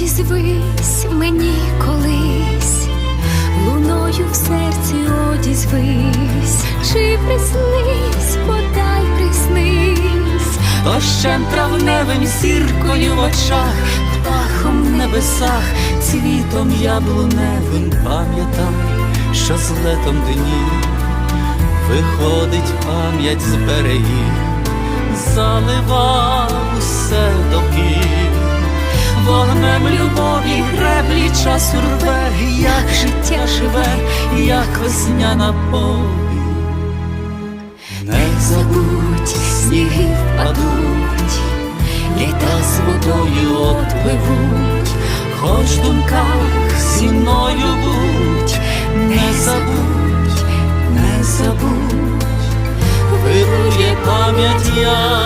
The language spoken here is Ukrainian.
Одізвись мені колись, луною в серці одізвись, чи приснись, подай приснись, Дощем травневим зіркою в очах, птахом в небесах, цвітом яблуневим пам'ятай, що з летом днів виходить пам'ять з берегів, залива любові греблі часу рве, як життя живе, як весняна повінь. Не забудь, сніги впадуть, літа з водою отпливуть, хоч в думках зі мною будь, не забудь, не забудь, вирує пам'ять, як